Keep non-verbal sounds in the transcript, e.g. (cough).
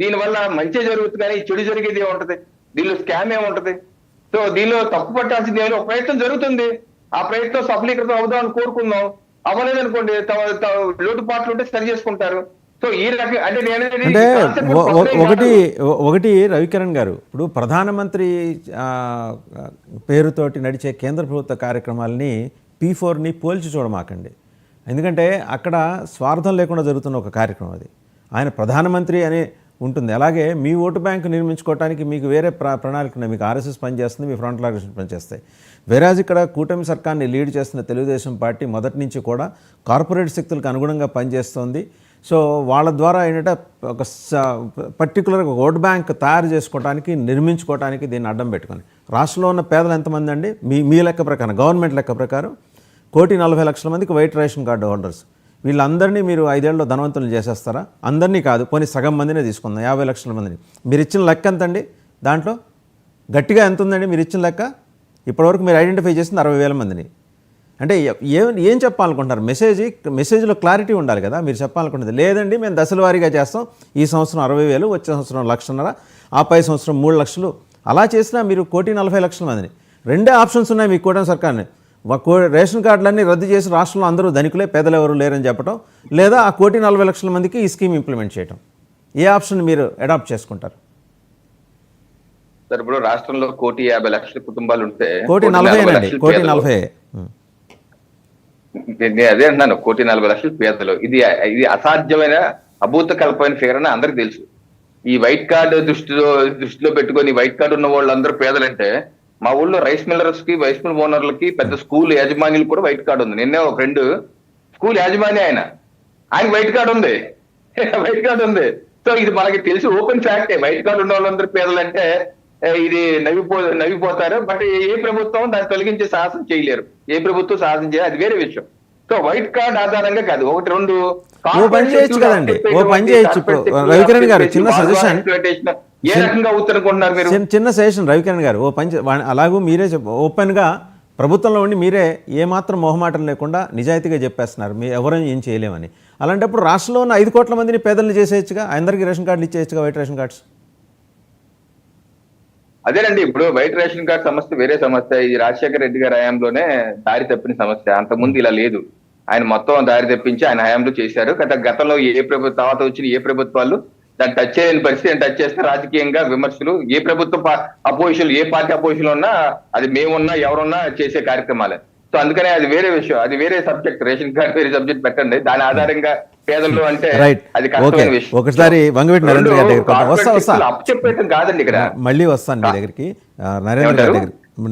దీనివల్ల మంచి జరుగుతుంది కానీ చెడు జరిగేది ఏముంటది? దీనిలో స్కామ్ ఏముంటది? సో దీనిలో తప్పు పట్టాల్సింది ఏమో ఒక ప్రయత్నం జరుగుతుంది. ఆ ప్రయత్నం సఫలీకృతం అవుదామని కోరుకుందాం. అవ్వలేదు అనుకోండి లోటుపాట్లు ఉంటే సరి చేసుకుంటారు. సో ఈ రకం అంటే అంటే ఒకటి ఒకటి రవికిరణ్ గారు ఇప్పుడు ప్రధానమంత్రి పేరుతోటి నడిచే కేంద్ర ప్రభుత్వ కార్యక్రమాలని పీ ఫోర్ని పోల్చి చూడమాకండి. ఎందుకంటే అక్కడ స్వార్థం లేకుండా జరుగుతున్న ఒక కార్యక్రమం అది. ఆయన ప్రధానమంత్రి అని ఉంటుంది. అలాగే మీ ఓటు బ్యాంకు నిర్మించుకోవడానికి మీకు వేరే ప్ర ప్రణాళిక ఉన్నాయి. మీకు ఆర్ఎస్ఎస్ పనిచేస్తుంది మీ ఫ్రంట్ లాగర్స్ పనిచేస్తాయి. వేరాజ్ ఇక్కడ కూటమి సర్కార్ని లీడ్ చేస్తున్న తెలుగుదేశం పార్టీ మొదటి నుంచి కూడా కార్పొరేట్ శక్తులకు అనుగుణంగా పనిచేస్తోంది. సో వాళ్ళ ద్వారా ఏంటంటే ఒక పర్టికులర్ ఓటు ఓట్ బ్యాంక్ తయారు చేసుకోవడానికి నిర్మించుకోవడానికి దీన్ని అడ్డం పెట్టుకొని రాష్ట్రంలో ఉన్న పేదలు ఎంతమంది అండి? మీ మీ లెక్క ప్రకారం గవర్నమెంట్ లెక్క ప్రకారం కోటి నలభై లక్షల మందికి వైట్ రేషన్ కార్డు హోల్డర్స్. వీళ్ళందరినీ మీరు ఐదేళ్ళలో ధనవంతులు చేసేస్తారా? అందరినీ కాదు పోనీ సగం మందినే తీసుకుందాం యాభై లక్షల మందిని. మీరు ఇచ్చిన లెక్క ఎంతండి? దాంట్లో గట్టిగా ఎంత ఉందండి మీరు ఇచ్చిన లెక్క? ఇప్పటివరకు మీరు ఐడెంటిఫై చేసింది అరవై వేల మందిని. అంటే ఏ- ఏం ఏం చెప్పాలనుకుంటున్నారు? మెసేజ్ మెసేజ్లో క్లారిటీ ఉండాలి కదా మీరు చెప్పాలనుకుంటుంది లేదండి మేము దశలవారీగా చేస్తాం. ఈ సంవత్సరం అరవై వేలు వచ్చే సంవత్సరం లక్షన్నర ఆ పై సంవత్సరం మూడు లక్షలు. అలా చేసినా మీరు కోటి నలభై లక్షల మందిని. రెండే ఆప్షన్స్ ఉన్నాయి మీకు కూటమి సర్కార్ని. రేషన్ కార్డులన్నీ రద్దు చేసి రాష్ట్రంలో అందరూ ధనికులే పేదలు ఎవరు లేరని చెప్పడం లేదా ఆ కోటి నలభై లక్షల మందికి ఈ స్కీమ్ ఇంప్లిమెంట్ చేయడం ఏ ఆప్షన్ మీరు అడాప్ట్ చేసుకుంటారు? సార్ ఇప్పుడు రాష్ట్రంలో కోటి యాభై లక్షల కుటుంబాలు ఉంటే కోటి నలభై కోటి. నలభై. నేను అదే అంటున్నాను కోటి నలభై లక్షల పేదలు. ఇది ఇది అసాధ్యమైన అభూత కల్పమైన ఫిగర్ అని అందరికి తెలుసు. ఈ వైట్ కార్డు దృష్టిలో దృష్టిలో పెట్టుకొని వైట్ కార్డు ఉన్న వాళ్ళందరూ పేదలంటే మా ఊళ్ళో రైస్ మిల్లర్స్కి రైస్ మిల్ ఓనర్లకి పెద్ద స్కూల్ యాజమాన్యులు కూడా వైట్ కార్డు ఉంది. నిన్నే ఒక ఫ్రెండ్ స్కూల్ యాజమాని ఆయన. ఆయన వైట్ కార్డు ఉంది. (laughs) వైట్ కార్డు ఉంది. సో ఇది మనకి తెలిసి ఓపెన్ ఫ్యాక్టే వైట్ కార్డు ఉన్న వాళ్ళందరూ పేదలంటే ఇది నవ్విపో నవ్విపోతారు. బట్ ఏ ప్రభుత్వం దాన్ని తొలగించే సాహసం చేయలేరు. ఏ ప్రభుత్వం సాహసం చేయాలి అది వేరే విషయం. సో వైట్ కార్డ్ ఆధారంగా కాదు. ఒకటి రెండు ఓ పని చేయొచ్చు కదండి. ఓ పని చేయొచ్చు. రవికిరణ్ గారు, చిన్న suggestion. ఏ రకంగా అవుతారనుకుంటున్నారు మీరు? చిన్న సజెషన్ రవికిరణ్ గారు. ఓ పంచ అలాగూ మీరే ఓపెన్గా ప్రభుత్వంలో ఉండి మీరే ఏమాత్రం మొహమాటం లేకుండా నిజాయితీగా చెప్పేస్తున్నారు. మీ ఎవరైనా ఏం చేయలేమని. అలాంటప్పుడు రాష్ట్రంలో ఉన్న ఐదు కోట్ల మందిని పేదలు చేసేయచ్చుగా? అందరికీ రేషన్ కార్డులు ఇచ్చేయచ్చుగా వైట్ రేషన్ కార్డ్స్? అదేనండి. ఇప్పుడు వైట్ రేషన్ కార్డ్ సమస్య వేరే సమస్య. ఇది రాజశేఖర రెడ్డి గారి హయాంలోనే దారి తప్పిన సమస్య. అంతకుముందు ఇలా లేదు. ఆయన మొత్తం దారి తప్పించి ఆయన హయాంలో చేశారు. గత గతంలో ఏ ప్రభుత్వ తర్వాత వచ్చిన ఏ ప్రభుత్వాలు దాన్ని టచ్ చేయని పరిస్థితి. టచ్ చేస్తే రాజకీయంగా విమర్శలు ఏ ప్రభుత్వం అపోజిషన్ ఏ పార్టీ అపోజిషన్ ఉన్నా అది మేమున్నా ఎవరున్నా చేసే కార్యక్రమాలే. సో అందుకనే అది వేరే విషయం. అది వేరే సబ్జెక్ట్ రేషన్ కార్డ్ వేరే సబ్జెక్ట్ పెట్టండి. దాని ఆధారంగా పేదలు అంటే అది కష్టమైన విషయం. ఒకసారి వంగవీటి నరేంద్ర గారి దగ్గరికి వస్తా చెప్పేయటం కాదండి ఇక్కడ. మళ్ళీ వస్తాను మీ దగ్గరికి. నరేంద్ర గారి దగ్గర